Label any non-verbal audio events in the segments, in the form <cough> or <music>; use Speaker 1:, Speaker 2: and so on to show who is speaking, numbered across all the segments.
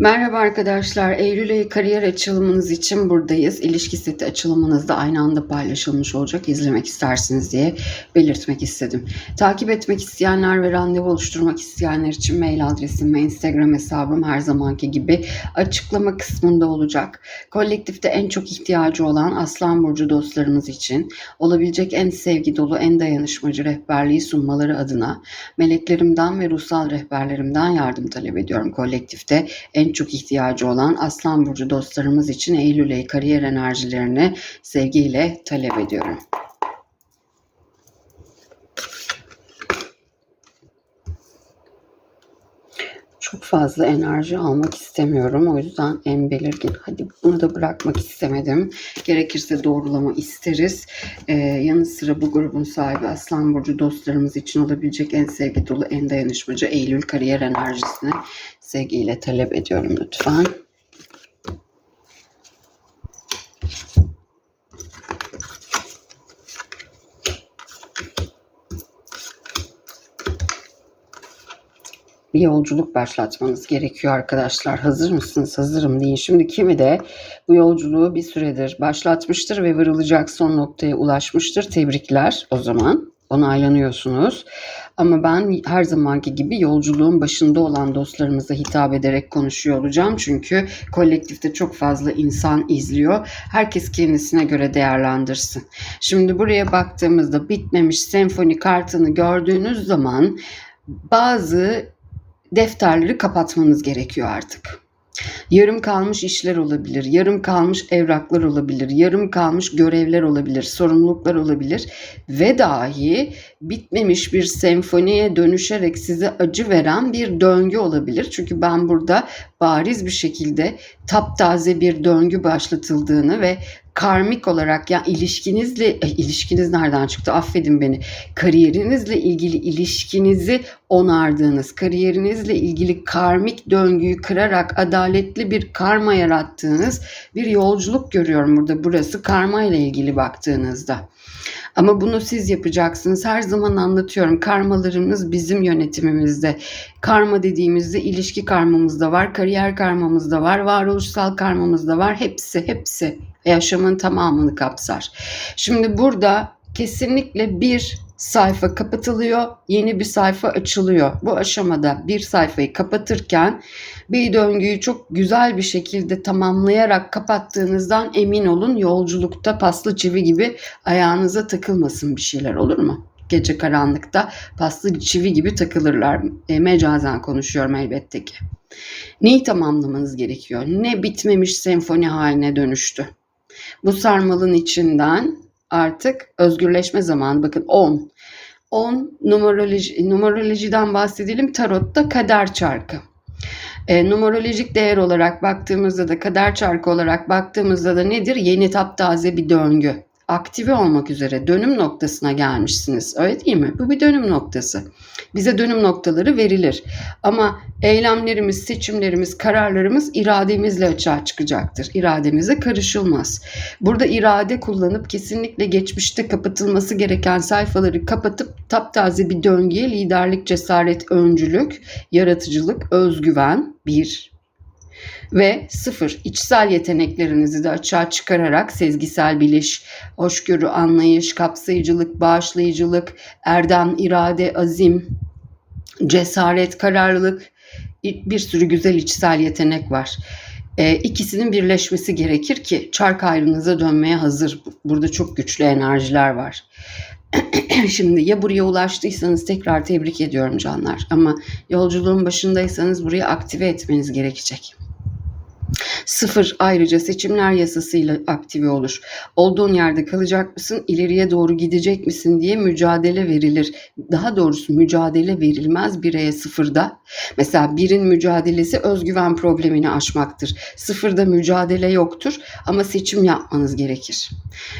Speaker 1: Merhaba arkadaşlar. Eylül ayı kariyer açılımınız için buradayız. İlişki seti açılımınız da aynı anda paylaşılmış olacak. İzlemek istersiniz diye belirtmek istedim. Takip etmek isteyenler ve randevu oluşturmak isteyenler için mail adresim ve Instagram hesabım her zamanki gibi açıklama kısmında olacak. Kolektifte en çok ihtiyacı olan Aslan Burcu dostlarımız için olabilecek en sevgi dolu, en dayanışmacı rehberliği sunmaları adına meleklerimden ve ruhsal rehberlerimden yardım talep ediyorum kolektifte en çok ihtiyacı olan Aslan Burcu dostlarımız için Eylül ayı kariyer enerjilerini sevgiyle talep ediyorum. Çok fazla enerji almak istemiyorum. O yüzden en belirgin. Hadi bunu da bırakmak istemedim. Gerekirse doğrulama isteriz. Ee, yanı sıra bu grubun sahibi Aslan Burcu dostlarımız için olabilecek en sevgi dolu, en dayanışmacı Eylül kariyer enerjisini sevgiyle talep ediyorum lütfen. Bir yolculuk başlatmanız gerekiyor arkadaşlar. Hazır mısınız? Hazırım deyin. Şimdi kimi de bu yolculuğu bir süredir başlatmıştır ve varılacak son noktaya ulaşmıştır. Tebrikler o zaman. Onaylanıyorsunuz. Ama ben her zamanki gibi yolculuğun başında olan dostlarımıza hitap ederek konuşuyor olacağım. Çünkü kolektifte çok fazla insan izliyor. Herkes kendisine göre değerlendirsin. Şimdi buraya baktığımızda bitmemiş senfoni kartını gördüğünüz zaman bazı defterleri kapatmanız gerekiyor artık. Yarım kalmış işler olabilir, yarım kalmış evraklar olabilir, yarım kalmış görevler olabilir, sorumluluklar olabilir ve dahi bitmemiş bir senfoniye dönüşerek size acı veren bir döngü olabilir. Çünkü ben burada bariz bir şekilde taptaze bir döngü başlatıldığını ve karmik olarak ya ilişkinizle e, ilişkiniz nereden çıktı affedin beni kariyerinizle ilgili ilişkinizi onardığınız kariyerinizle ilgili karmik döngüyü kırarak adaletli bir karma yarattığınız bir yolculuk görüyorum burada burası karma ile ilgili baktığınızda. Ama bunu siz yapacaksınız. Her zaman anlatıyorum. Karmalarımız bizim yönetimimizde. Karma dediğimizde ilişki karmamız da var, kariyer karmamız da var, varoluşsal karmamız da var. Hepsi, hepsi yaşamın tamamını kapsar. Şimdi burada kesinlikle bir sayfa kapatılıyor, yeni bir sayfa açılıyor. Bu aşamada bir sayfayı kapatırken bir döngüyü çok güzel bir şekilde tamamlayarak kapattığınızdan emin olun. Yolculukta paslı çivi gibi ayağınıza takılmasın bir şeyler olur mu? Gece karanlıkta paslı çivi gibi takılırlar. E, mecazen konuşuyorum elbette ki. Neyi tamamlamanız gerekiyor? Ne bitmemiş senfoni haline dönüştü? Bu sarmalın içinden artık özgürleşme zamanı. Bakın 10. 10 numeroloji, numerolojiden bahsedelim. Tarotta kader çarkı. E, numerolojik değer olarak baktığımızda da kader çarkı olarak baktığımızda da nedir? Yeni taptaze bir döngü aktive olmak üzere dönüm noktasına gelmişsiniz. Öyle değil mi? Bu bir dönüm noktası. Bize dönüm noktaları verilir. Ama eylemlerimiz, seçimlerimiz, kararlarımız irademizle açığa çıkacaktır. İrademize karışılmaz. Burada irade kullanıp kesinlikle geçmişte kapatılması gereken sayfaları kapatıp taptaze bir döngüye liderlik, cesaret, öncülük, yaratıcılık, özgüven bir ve sıfır içsel yeteneklerinizi de açığa çıkararak sezgisel biliş, hoşgörü, anlayış, kapsayıcılık, bağışlayıcılık, erdem, irade, azim, cesaret, kararlılık bir sürü güzel içsel yetenek var. E, ikisinin birleşmesi gerekir ki çark ayrınıza dönmeye hazır. Burada çok güçlü enerjiler var. <clears throat> Şimdi ya buraya ulaştıysanız tekrar tebrik ediyorum canlar. Ama yolculuğun başındaysanız burayı aktive etmeniz gerekecek. Sıfır ayrıca seçimler yasasıyla aktive olur. Olduğun yerde kalacak mısın, ileriye doğru gidecek misin diye mücadele verilir. Daha doğrusu mücadele verilmez bireye sıfırda. Mesela birin mücadelesi özgüven problemini aşmaktır. Sıfırda mücadele yoktur ama seçim yapmanız gerekir.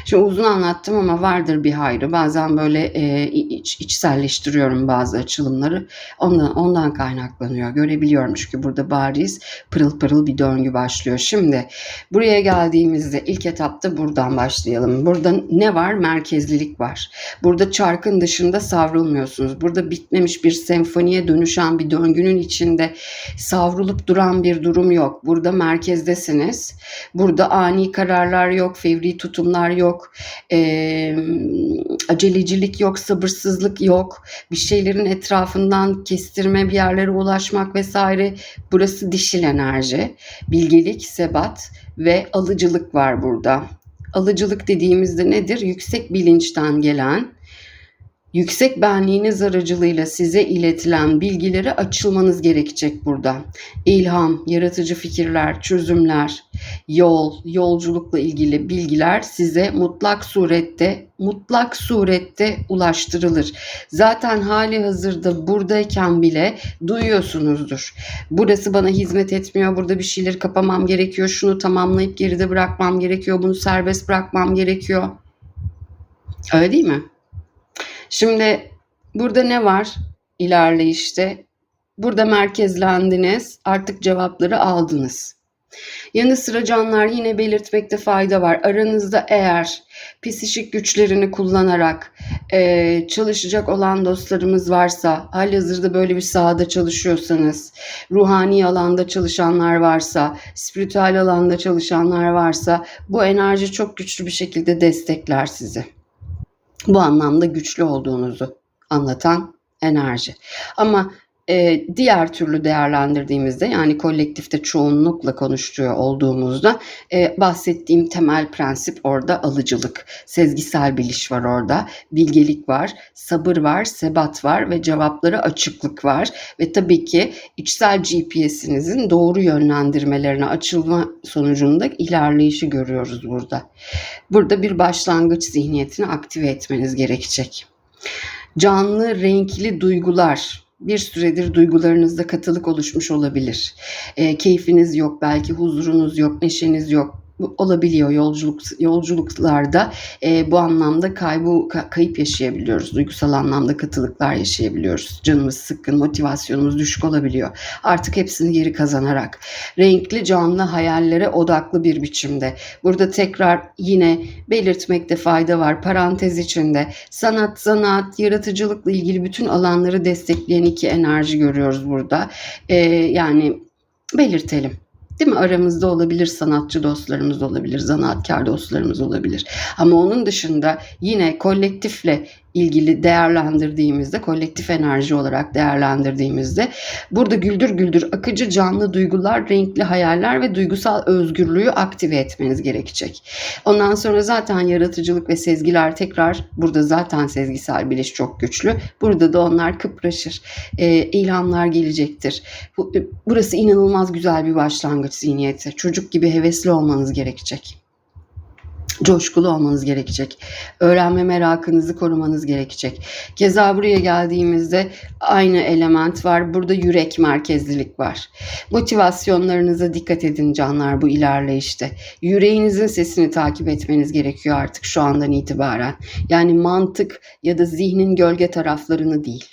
Speaker 1: Şimdi uzun anlattım ama vardır bir hayrı. Bazen böyle e, iç, içselleştiriyorum bazı açılımları. Ondan, ondan kaynaklanıyor. Görebiliyorum çünkü burada bariz pırıl pırıl bir döngü başlıyor başlıyor. Şimdi buraya geldiğimizde ilk etapta buradan başlayalım. Burada ne var? Merkezlilik var. Burada çarkın dışında savrulmuyorsunuz. Burada bitmemiş bir senfoniye dönüşen bir döngünün içinde savrulup duran bir durum yok. Burada merkezdesiniz. Burada ani kararlar yok, fevri tutumlar yok, eee, acelecilik yok, sabırsızlık yok. Bir şeylerin etrafından kestirme, bir yerlere ulaşmak vesaire. Burası dişil enerji. Bilgelik, sebat ve alıcılık var burada. Alıcılık dediğimizde nedir? Yüksek bilinçten gelen, yüksek benliğiniz aracılığıyla size iletilen bilgilere açılmanız gerekecek burada. İlham, yaratıcı fikirler, çözümler, yol, yolculukla ilgili bilgiler size mutlak surette, mutlak surette ulaştırılır. Zaten hali hazırda buradayken bile duyuyorsunuzdur. Burası bana hizmet etmiyor, burada bir şeyleri kapamam gerekiyor, şunu tamamlayıp geride bırakmam gerekiyor, bunu serbest bırakmam gerekiyor. Öyle değil mi? Şimdi burada ne var ilerleyişte? Burada merkezlendiniz, artık cevapları aldınız. Yanı sıra canlar yine belirtmekte fayda var. Aranızda eğer psişik güçlerini kullanarak eee, çalışacak olan dostlarımız varsa, halihazırda böyle bir sahada çalışıyorsanız, ruhani alanda çalışanlar varsa, spiritüel alanda çalışanlar varsa bu enerji çok güçlü bir şekilde destekler sizi. Bu anlamda güçlü olduğunuzu anlatan enerji. Ama e, diğer türlü değerlendirdiğimizde yani kolektifte çoğunlukla konuşturuyor olduğumuzda e, bahsettiğim temel prensip orada alıcılık. Sezgisel biliş var orada, bilgelik var, sabır var, sebat var ve cevaplara açıklık var. Ve tabii ki içsel GPS'inizin doğru yönlendirmelerine açılma sonucunda ilerleyişi görüyoruz burada. Burada bir başlangıç zihniyetini aktive etmeniz gerekecek. Canlı, renkli duygular. Bir süredir duygularınızda katılık oluşmuş olabilir. E, keyfiniz yok, belki huzurunuz yok, neşeniz yok. Olabiliyor yolculuk yolculuklarda e, bu anlamda kaybı ka- kayıp yaşayabiliyoruz. Duygusal anlamda katılıklar yaşayabiliyoruz. Canımız sıkkın, motivasyonumuz düşük olabiliyor. Artık hepsini geri kazanarak renkli canlı hayallere odaklı bir biçimde. Burada tekrar yine belirtmekte fayda var. Parantez içinde sanat, zanaat, yaratıcılıkla ilgili bütün alanları destekleyen iki enerji görüyoruz burada. Ee, yani belirtelim. Değil mi? Aramızda olabilir sanatçı dostlarımız olabilir, zanaatkar dostlarımız olabilir. Ama onun dışında yine kolektifle ilgili değerlendirdiğimizde, kolektif enerji olarak değerlendirdiğimizde burada güldür güldür akıcı canlı duygular, renkli hayaller ve duygusal özgürlüğü aktive etmeniz gerekecek. Ondan sonra zaten yaratıcılık ve sezgiler tekrar burada zaten sezgisel biliş çok güçlü. Burada da onlar kıpraşır. Ee, ilhamlar gelecektir. Bu, burası inanılmaz güzel bir başlangıç zihniyeti. Çocuk gibi hevesli olmanız gerekecek coşkulu olmanız gerekecek. Öğrenme merakınızı korumanız gerekecek. Keza buraya geldiğimizde aynı element var. Burada yürek merkezlilik var. Motivasyonlarınıza dikkat edin canlar bu ilerleyişte. Yüreğinizin sesini takip etmeniz gerekiyor artık şu andan itibaren. Yani mantık ya da zihnin gölge taraflarını değil.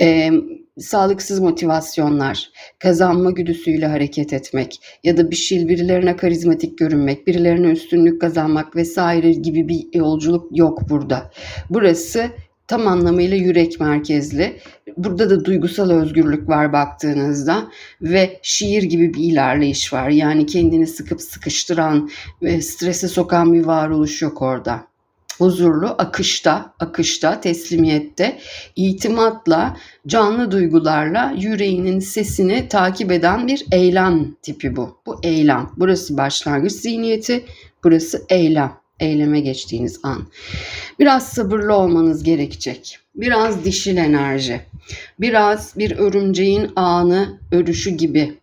Speaker 1: Ee, sağlıksız motivasyonlar, kazanma güdüsüyle hareket etmek ya da bir şey birilerine karizmatik görünmek, birilerine üstünlük kazanmak vesaire gibi bir yolculuk yok burada. Burası tam anlamıyla yürek merkezli. Burada da duygusal özgürlük var baktığınızda ve şiir gibi bir ilerleyiş var. Yani kendini sıkıp sıkıştıran ve strese sokan bir varoluş yok orada huzurlu, akışta, akışta, teslimiyette, itimatla, canlı duygularla yüreğinin sesini takip eden bir eylem tipi bu. Bu eylem. Burası başlangıç zihniyeti, burası eylem. Eyleme geçtiğiniz an. Biraz sabırlı olmanız gerekecek. Biraz dişil enerji. Biraz bir örümceğin ağını örüşü gibi.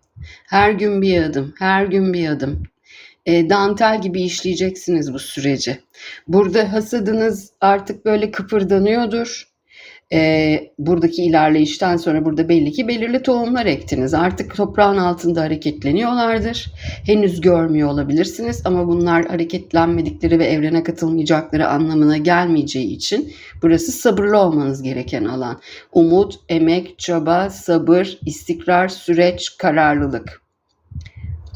Speaker 1: Her gün bir adım, her gün bir adım e, dantel gibi işleyeceksiniz bu süreci. Burada hasadınız artık böyle kıpırdanıyordur. E, buradaki ilerleyişten sonra burada belli ki belirli tohumlar ektiniz. Artık toprağın altında hareketleniyorlardır. Henüz görmüyor olabilirsiniz ama bunlar hareketlenmedikleri ve evrene katılmayacakları anlamına gelmeyeceği için burası sabırlı olmanız gereken alan. Umut, emek, çaba, sabır, istikrar, süreç, kararlılık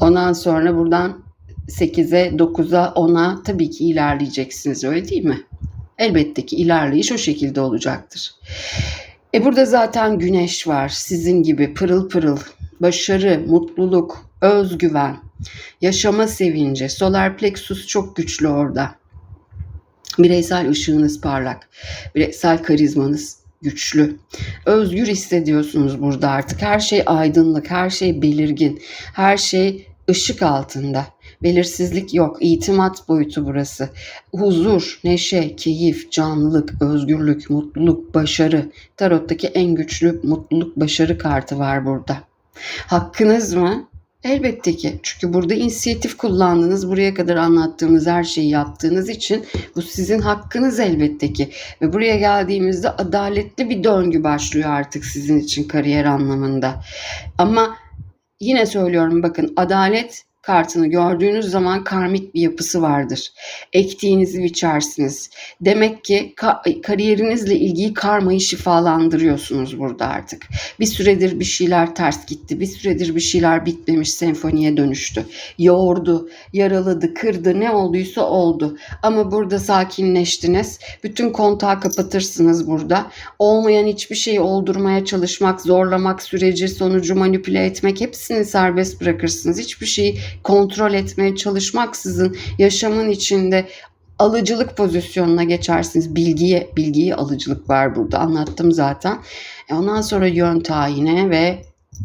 Speaker 1: Ondan sonra buradan 8'e, 9'a, 10'a tabii ki ilerleyeceksiniz öyle değil mi? Elbette ki ilerleyiş o şekilde olacaktır. E burada zaten güneş var. Sizin gibi pırıl pırıl. Başarı, mutluluk, özgüven, yaşama sevinci. Solar plexus çok güçlü orada. Bireysel ışığınız parlak. Bireysel karizmanız güçlü. Özgür hissediyorsunuz burada artık. Her şey aydınlık, her şey belirgin, her şey ışık altında. Belirsizlik yok. İtimat boyutu burası. Huzur, neşe, keyif, canlılık, özgürlük, mutluluk, başarı. Tarottaki en güçlü mutluluk, başarı kartı var burada. Hakkınız mı? Elbette ki. Çünkü burada inisiyatif kullandınız. Buraya kadar anlattığımız her şeyi yaptığınız için bu sizin hakkınız elbette ki. Ve buraya geldiğimizde adaletli bir döngü başlıyor artık sizin için kariyer anlamında. Ama yine söylüyorum bakın adalet kartını gördüğünüz zaman karmik bir yapısı vardır. Ektiğinizi biçersiniz. Demek ki ka- kariyerinizle ilgili karmayı şifalandırıyorsunuz burada artık. Bir süredir bir şeyler ters gitti. Bir süredir bir şeyler bitmemiş senfoniye dönüştü. Yoğurdu, yaraladı, kırdı ne olduysa oldu. Ama burada sakinleştiniz. Bütün kontağı kapatırsınız burada. Olmayan hiçbir şeyi oldurmaya çalışmak, zorlamak, süreci, sonucu manipüle etmek hepsini serbest bırakırsınız. Hiçbir şeyi kontrol etmeye çalışmaksızın yaşamın içinde alıcılık pozisyonuna geçersiniz. Bilgiye, bilgiye alıcılık var burada. Anlattım zaten. E ondan sonra yön tayine ve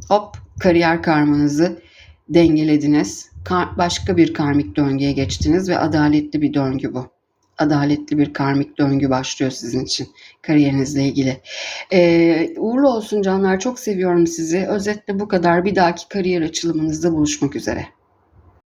Speaker 1: hop kariyer karmanızı dengelediniz. Başka bir karmik döngüye geçtiniz ve adaletli bir döngü bu. Adaletli bir karmik döngü başlıyor sizin için kariyerinizle ilgili. Ee, uğurlu olsun canlar. Çok seviyorum sizi. Özetle bu kadar. Bir dahaki kariyer açılımınızda buluşmak üzere.